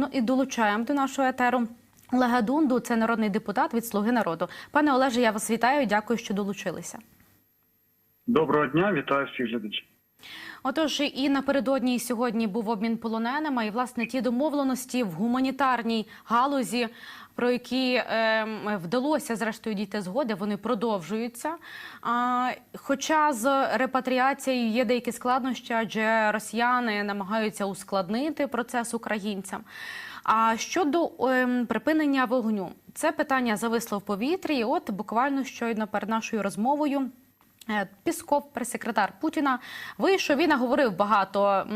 Ну і долучаємо до нашого етеру. Олега Дунду, це народний депутат від Слуги народу. Пане Олеже, я вас вітаю. Дякую, що долучилися. Доброго дня, вітаю всіх глядачів. Отож, і напередодні і сьогодні був обмін полоненими, і власне ті домовленості в гуманітарній галузі, про які е, вдалося зрештою дійти згоди, вони продовжуються. Хоча з репатріацією є деякі складнощі, адже росіяни намагаються ускладнити процес українцям. А щодо ем, припинення вогню, це питання зависло в повітрі. От буквально щойно перед нашою розмовою. Е, Пісков, прес-секретар Путіна, вийшов і наговорив багато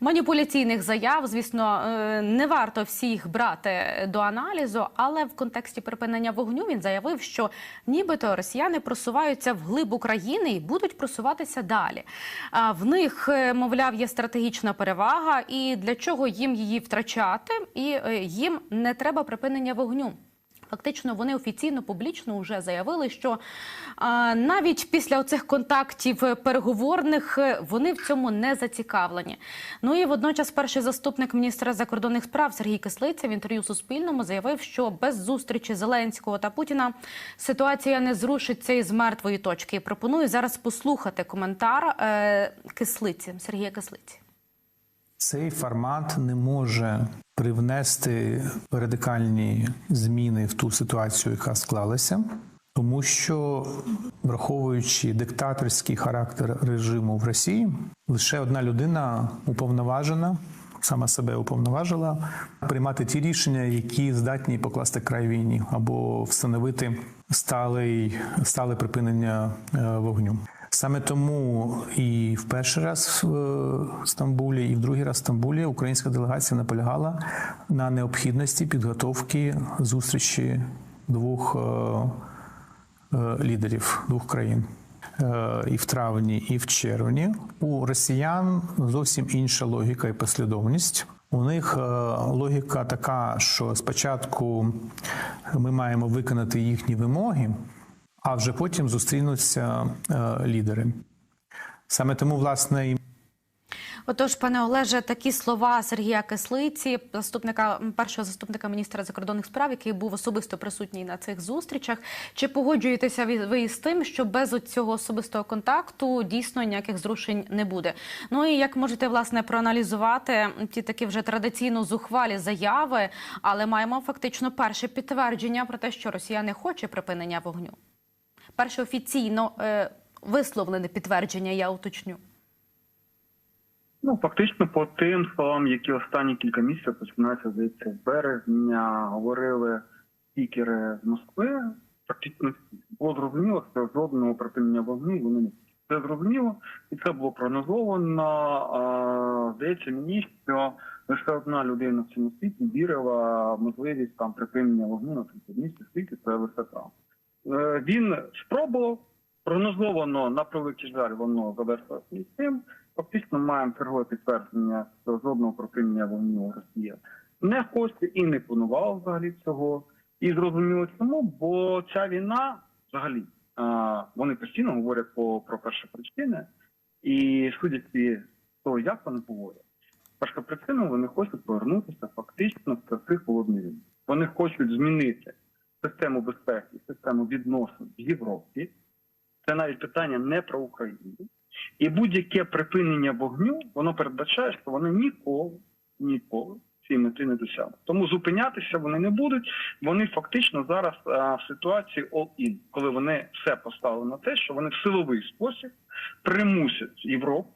маніпуляційних заяв. Звісно, е, не варто всі їх брати до аналізу, але в контексті припинення вогню він заявив, що нібито росіяни просуваються вглиб України і будуть просуватися далі. В них, е, мовляв, є стратегічна перевага, і для чого їм її втрачати, і їм не треба припинення вогню. Фактично, вони офіційно публічно вже заявили, що а, навіть після оцих контактів е, переговорних е, вони в цьому не зацікавлені. Ну і водночас, перший заступник міністра закордонних справ Сергій Кислиця в інтерв'ю Суспільному заявив, що без зустрічі Зеленського та Путіна ситуація не зрушиться із мертвої точки. Пропоную зараз послухати коментар е, Кислиці Сергія Кислиці. Цей формат не може привнести радикальні зміни в ту ситуацію, яка склалася, тому що, враховуючи диктаторський характер режиму в Росії, лише одна людина уповноважена. Сама себе уповноважила приймати ті рішення, які здатні покласти край війні, або встановити сталий, стале припинення е, вогню. Саме тому і в перший раз в е, Стамбулі, і в другий раз в Стамбулі українська делегація наполягала на необхідності підготовки зустрічі двох е, е, лідерів двох країн. І в травні, і в червні у росіян зовсім інша логіка і послідовність. У них логіка така, що спочатку ми маємо виконати їхні вимоги, а вже потім зустрінуться е, лідери. Саме тому, власне, і Отож, пане Олеже, такі слова Сергія Кислиці, заступника першого заступника міністра закордонних справ, який був особисто присутній на цих зустрічах. Чи погоджуєтеся ви із тим, що без цього особистого контакту дійсно ніяких зрушень не буде? Ну і як можете власне проаналізувати ті такі вже традиційно зухвалі заяви, але маємо фактично перше підтвердження про те, що Росія не хоче припинення вогню. Перше офіційно е, висловлене підтвердження, я уточню. Ну фактично, по тим словам, які останні кілька місяців починаються здається з березня, говорили спікери з Москви. Практично всі. було зрозуміло, що жодного припинення вогню вони не. Це зрозуміло, і це було прогнозовано. Здається мені, що лише одна людина в цьому світі вірила в можливість там припинення вогню на цьому місці світі. Це лише Трамп. Е, Він спробував прогнозовано на превеликий жаль, воно завершилося і цим. Фактично маємо чергове підтвердження, що жодного припинення вогню Росія не хоче і не планувала взагалі цього. І зрозуміло чому, бо ця війна взагалі вони постійно говорять по про перші причини, і судячи того, як вони говорять, перша причина вони хочуть повернутися фактично в часи холодної війни. Вони хочуть змінити систему безпеки, систему відносин в Європі. Це навіть питання не про Україну. І будь-яке припинення вогню воно передбачає, що вони ніколи, ніколи цієї мети не досягнуть. Тому зупинятися вони не будуть. Вони фактично зараз а, в ситуації all-in, коли вони все поставили на те, що вони в силовий спосіб примусять Європу.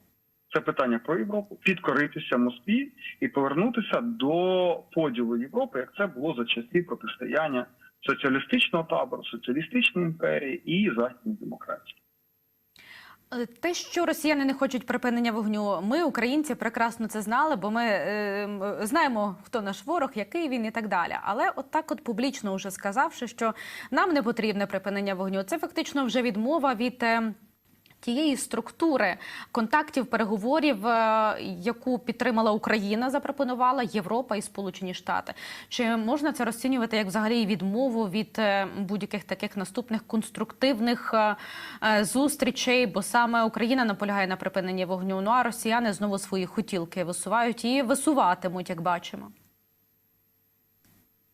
Це питання про Європу, підкоритися Москві і повернутися до поділу Європи, як це було за часів протистояння соціалістичного табору, соціалістичної імперії і західної демократії. Е, Те, що росіяни не хочуть припинення вогню, ми, українці, прекрасно це знали, бо ми е, знаємо, хто наш ворог, який він і так далі. Але от так, от публічно вже сказавши, що нам не потрібне припинення вогню, це фактично вже відмова від. е, Тієї структури контактів, переговорів, е, яку підтримала Україна, запропонувала Європа і Сполучені Штати. Чи можна це розцінювати як взагалі відмову від е, будь-яких таких наступних конструктивних е, зустрічей? Бо саме Україна наполягає на припиненні вогню. Ну а росіяни знову свої хотілки висувають і висуватимуть, як бачимо.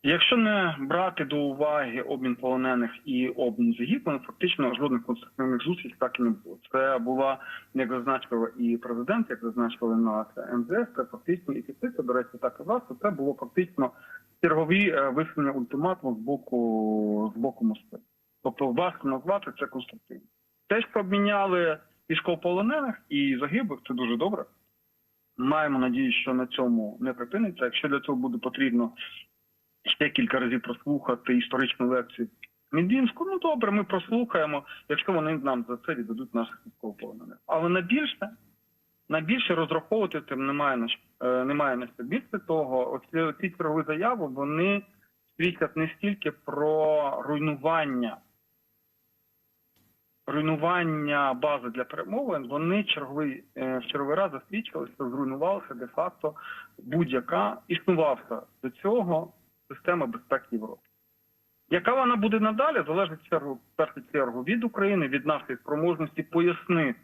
Якщо не брати до уваги обмін полонених і обмін загиблих, фактично жодних конструктивних зустрічей так і не було. Це була, як зазначив і президент, як зазначили на МЗС, це фактично і це, до речі, так казав, що це було фактично чергові е, висунення ультиматуму з боку з боку Москви. Тобто важко назвати це конструктивно. Те, що обміняли військовополонених і загиблих, це дуже добре. Маємо надію, що на цьому не припиниться. Якщо для цього буде потрібно ще кілька разів прослухати історичну лекцію Медінську, ну добре, ми прослухаємо, якщо вони нам за це віддадуть наших військовополонених. Але на більше, на більше розраховувати тим немає на. Е, немає на що. Більше того, оці ці чергові заяви вони свідчать не стільки про руйнування. Руйнування бази для перемовин вони черговий е, в черговий раз засвідчили, що зруйнувалася де-факто будь-яка існувався до цього система безпеки Європи. Яка вона буде надалі, залежить в чергу, першу чергу від України, від нашої спроможності пояснити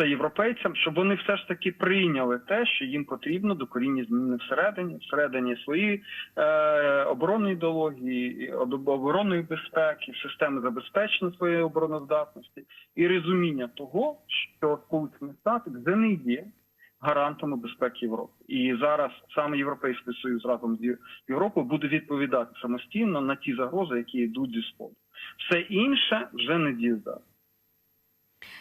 це європейцям, щоб вони все ж таки прийняли те, що їм потрібно докорінні зміни всередині, всередині своєї е, оборонної ідеології, оборонної безпеки, системи забезпечення своєї обороноздатності і розуміння того, що Сполучені Штати вже не гарантами безпеки Європи. І зараз саме Європейський Союз разом з Європою буде відповідати самостійно на ті загрози, які йдуть зі сходу. Все інше вже не дієздатне.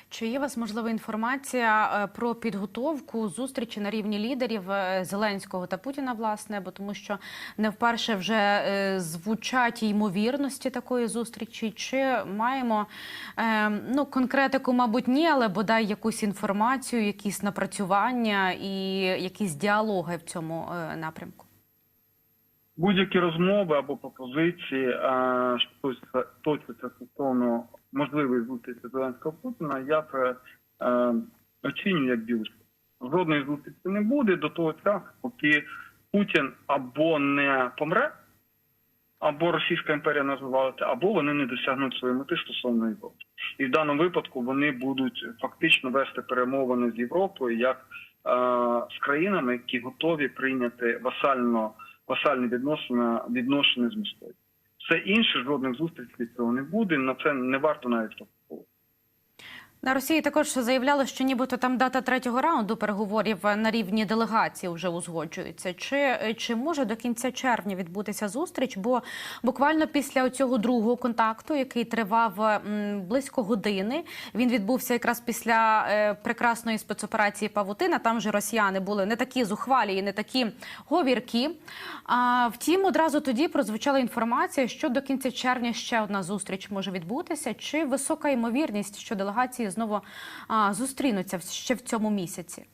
Чи є у вас можлива інформація е, про підготовку зустрічі на рівні лідерів е, Зеленського та Путіна, власне, бо тому що не вперше вже е, звучать ймовірності такої зустрічі? Чи маємо ну конкретику, мабуть, ні, але бодай якусь інформацію, якісь напрацювання і якісь діалоги в цьому напрямку? Будь-які розмови або пропозиції, е, що точиться стосовно можливої зустрічі Зеленського Путіна, я це е, оцінюю як білочку. Жодної зустрічі не буде до того часу, поки Путін або не помре, або Російська імперія називається, або вони не досягнуть своєї мети стосовно Європи. І в даному випадку вони будуть фактично вести перемовини з Європою як е, з країнами, які готові прийняти васально васальні відносини, відносини з Москвою. Все інше, жодних зустрічей цього не буде. На це не варто навіть. На Росії також заявляли, що нібито там дата третього раунду переговорів на рівні делегації вже узгоджується. Чи, чи може до кінця червня відбутися зустріч? Бо буквально після цього другого контакту, який тривав близько години, він відбувся якраз після е, прекрасної спецоперації Павутина. Там же росіяни були не такі зухвалі і не такі говіркі. А втім, одразу тоді прозвучала інформація, що до кінця червня ще одна зустріч може відбутися. Чи висока ймовірність, що делегації знову а, зустрінуться ще в цьому місяці?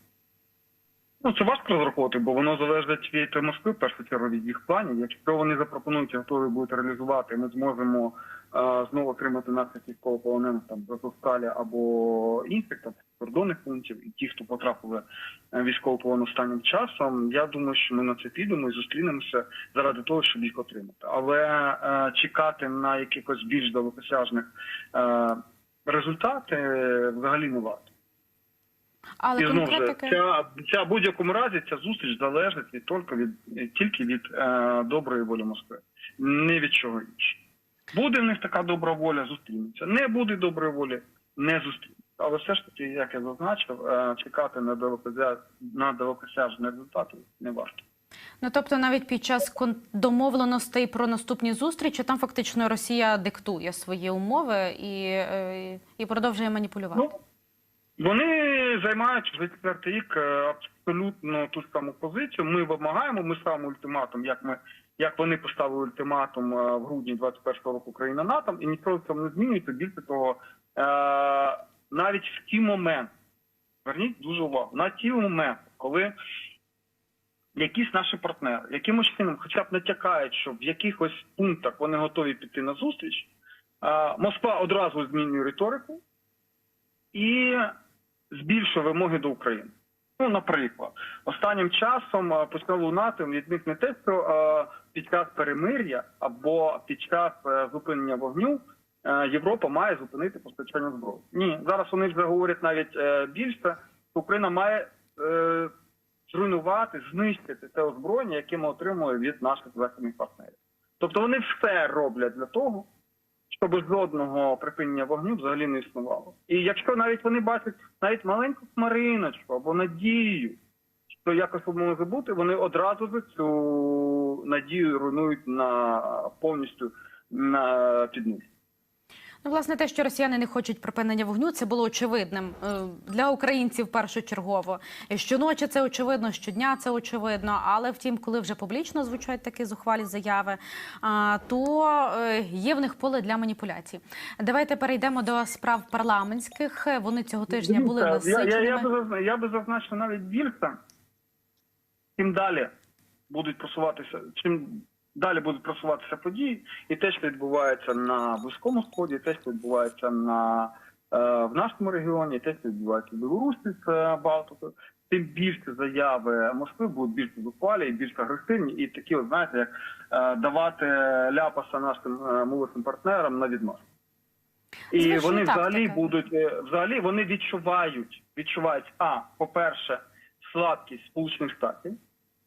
Ну це важко розраховувати, бо воно залежить від Москви, в першу чергу від їх планів. Якщо вони запропонують готові будуть реалізувати, ми зможемо е, знову отримати наших військовополонених там Азовсталі або інших там кордонних пунктів, і ті, хто потрапили е, військовополон останнім часом. Я думаю, що ми на це підемо і зустрінемося заради того, щоб їх отримати. Але е, чекати на якихось більш далекосяжних е, результати е, взагалі не варто. Але І знову ж конкретики ця, ця будь-якому разі ця зустріч залежить від тільки від тільки від е, доброї волі Москви, не від чого іншого. Буде в них така добра воля, зустрінеться. Не буде доброї волі, не зустрінеться. Але все ж таки, як я зазначив, е, чекати на далекосяжні результати не варто. Ну тобто навіть під час домовленостей про наступні зустрічі там фактично Росія диктує свої умови і, е, і продовжує маніпулювати. Ну, вони займають вже четвертий рік е, абсолютно ту саму позицію. Ми вимагаємо, ми ставимо ультиматум, як ми як вони поставили ультиматум е, в грудні 21-го року країна НАТО, і нічого цьому не змінюється. Більше того, навіть в ті моменти, зверніть дуже увагу, на ті моменти, коли якісь наші партнери якимось чином, хоча б натякають, що в якихось пунктах вони готові піти на зустріч, Москва одразу змінює риторику і збільшує вимоги до України. Ну, наприклад, останнім часом почало лунати них не те, що під час перемир'я або під час е, зупинення вогню е, Європа має зупинити постачання зброї. Ні, зараз вони вже говорять навіть е, більше, що Україна має зруйнувати, знищити те озброєння, яке ми отримуємо від наших західних партнерів. Тобто вони все роблять для того, щоб жодного припинення вогню взагалі не існувало. І якщо навіть вони бачать навіть маленьку хмариночку або надію, що якось може бути, вони одразу ж цю надію руйнують на повністю на підніс. Ну, власне, те, що росіяни не хочуть припинення вогню, це було очевидним е, для українців першочергово. Щоночі це очевидно, щодня це очевидно. Але втім, коли вже публічно звучать такі зухвалі заяви, то е, є в них поле для маніпуляцій. Давайте перейдемо до справ парламентських. Вони цього тижня були Дивіться, я, я, я, би, я би зазначив навіть більше, чим далі будуть просуватися, чим далі будуть просуватися події, і те, що відбувається на Близькому Сході, і те, що відбувається на е, в нашому регіоні, і те, що відбувається в Білорусі з е, Балтикою, тим більше заяви Москви будуть більш зухвалі і більш агресивні, і такі, от, знаєте, як е, давати ляпаса нашим е, молодим партнерам на віднос. І Звичайно, вони так, взагалі таке. будуть е, взагалі вони відчувають, відчувають а по-перше, слабкість Сполучених Штатів.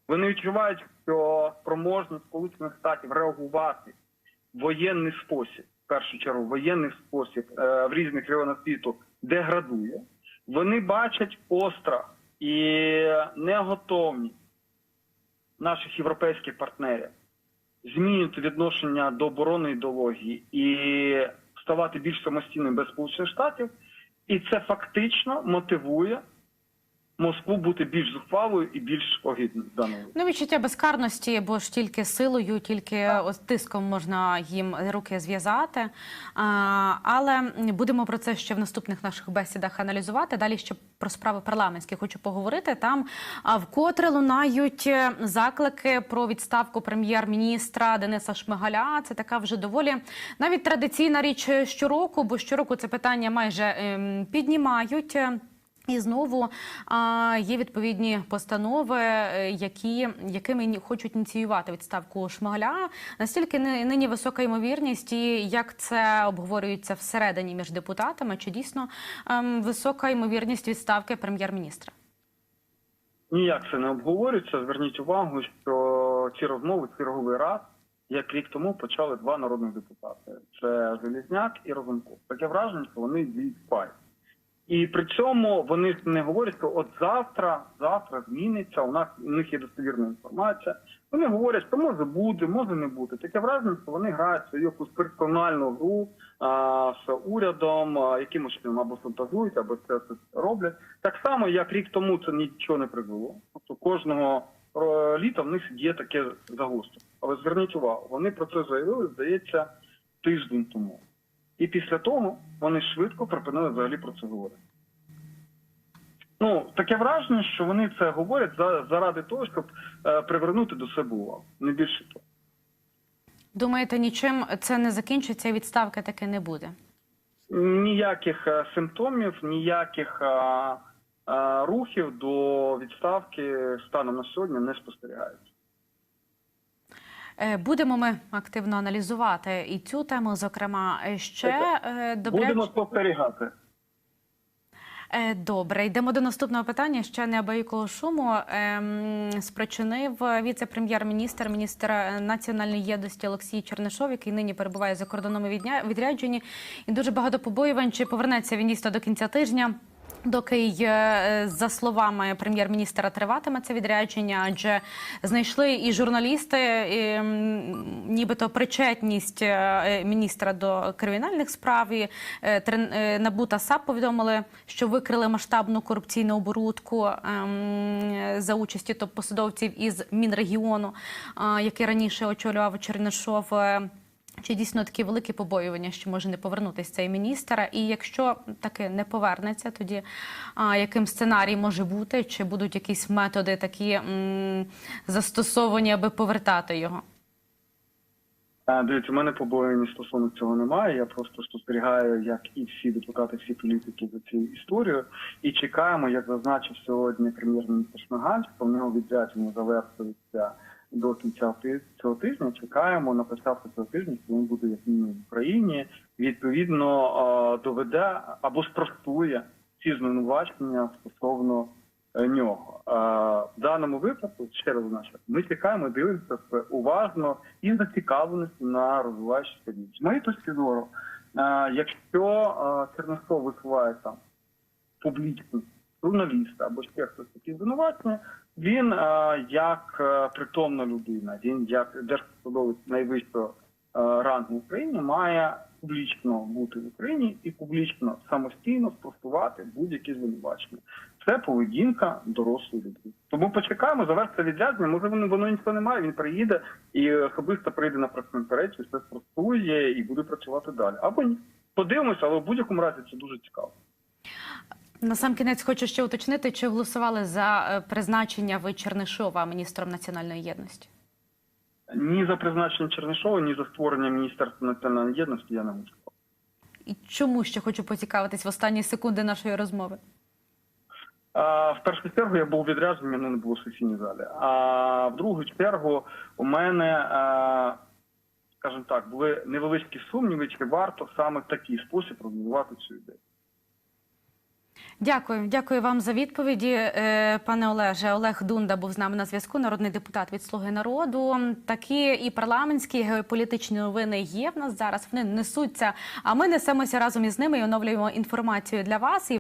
Вони відчувають, що спроможність Сполучених Штатів реагувати в воєнний спосіб, в першу чергу, воєнний спосіб е, в різних регіонах світу деградує. Вони бачать острах і неготовність наших європейських партнерів змінювати відношення до оборонної ідеології і ставати більш самостійним без Сполучених Штатів, і це фактично мотивує Москву бути більш зухвалою і більш огидною в даному. Ну, відчуття безкарності, бо ж тільки силою, тільки ось тиском можна їм руки зв'язати. Але будемо про це ще в наступних наших бесідах аналізувати. Далі ще про справи парламентські хочу поговорити. Там вкотре лунають е, заклики про відставку прем'єр-міністра Дениса Шмигаля. Це така вже доволі навіть традиційна річ щороку, бо щороку це питання майже ем, піднімають. І знову а, є відповідні постанови, е, які якими хочуть ініціювати відставку Шмигаля. Настільки ни- нині висока ймовірність, і як це обговорюється всередині між депутатами, чи дійсно ем, висока ймовірність відставки прем'єр-міністра? Ніяк це не обговорюється. Зверніть увагу, що ці розмови черговий раз, як рік тому, почали два народних депутати: це Желізняк і Розумков. Таке враження, що вони діють парі. І при цьому вони не говорять, що от завтра, завтра зміниться. У нас у них є достовірна інформація. Вони говорять, що може бути, може не бути. Таке враження, що вони грають свою якусь персональну гру а, з урядом, а, якимось чином або шантажують, або це, це роблять. Так само, як рік тому це нічого не призвело. Тобто кожного е, літа в них є таке загострення. Але зверніть увагу, вони про це заявили, здається, тиждень тому. І після того вони швидко припинили взагалі про це говорити. Ну, таке враження, що вони це говорять заради того, щоб е, привернути до себе увагу. Не більше того. Думаєте, нічим це не закінчиться, відставки таки не буде? Ніяких е, симптомів, ніяких е, рухів до відставки станом на сьогодні не спостерігається. Е, Будемо ми активно аналізувати і цю тему. Зокрема, Е, ще е, добре. Будемо спостерігати. Добре, йдемо до наступного питання. Ще неабиякого шуму ем, спричинив віце-прем'єр-міністр, міністр національної єдності Олексій Чернишов, який нині перебуває за кордоном у відрядженні. І дуже багато побоювань, чи повернеться він дійсно до кінця тижня. Доки е, за словами прем'єр-міністра триватиме це відрядження, адже знайшли і журналісти, і, нібито причетність е, міністра до кримінальних справ. І е, е, НАБУ та САП повідомили, що викрили масштабну корупційну оборудку ем, за участі топ-посадовців із Мінрегіону, який раніше очолював Чернишов. Чи дійсно такі великі побоювання, що може не повернутися цей міністр? І якщо таки не повернеться, тоді а, яким сценарій може бути? Чи будуть якісь методи такі м, застосовані, аби повертати його? Е, Дивіться, у мене побоювання стосовно цього немає. Я просто спостерігаю, як і всі депутати, всі політики за цією історією. І чекаємо, як зазначив сьогодні прем'єр-міністр Шмигаль, що в нього відрядження завершується до кінця цього тижня. Чекаємо на початку цього тижня, що він буде як мінімум в Україні. Відповідно е, доведе або спростує ці звинувачення стосовно е, нього. Е, В даному випадку, ще раз значу, ми чекаємо, дивимося уважно і зацікавленості на розвиваючі події. З моєї точки зору, якщо Чернишов висуває там публічно журналіста або ще хтось такі звинувачення, він е, як е, притомна людина, він як держпосадовець найвищого е, рангу в Україні має публічно бути в Україні і публічно самостійно спростувати будь-які звинувачення. Це поведінка дорослої людини. Тому почекаємо, завершиться відрядження. Може воно воно нічого немає. Він приїде і особисто прийде на прес-конференцію, все спростує і буде працювати далі. Або ні. Подивимося, але в будь-якому разі це дуже цікаво. На сам кінець хочу ще уточнити, чи голосували за е, призначення ви Чернишова міністром національної єдності? Ні за призначення Чернишова, ні за створення Міністерства національної єдності я не голосував. І чому ще хочу поцікавитись в останні секунди нашої розмови? А, В першу чергу я був відряджений, мене не було в сесійній залі. А в другу чергу у мене, а, скажімо так, були невеличкі сумніви, чи варто саме в такий спосіб розвивати цю ідею. Дякую, дякую вам за відповіді, е, пане Олеже. Олег Дунда був з нами на зв'язку, народний депутат від Слуги народу. Такі і парламентські і геополітичні новини є в нас зараз. Вони несуться. А ми несемося разом із ними і оновлюємо інформацію для вас.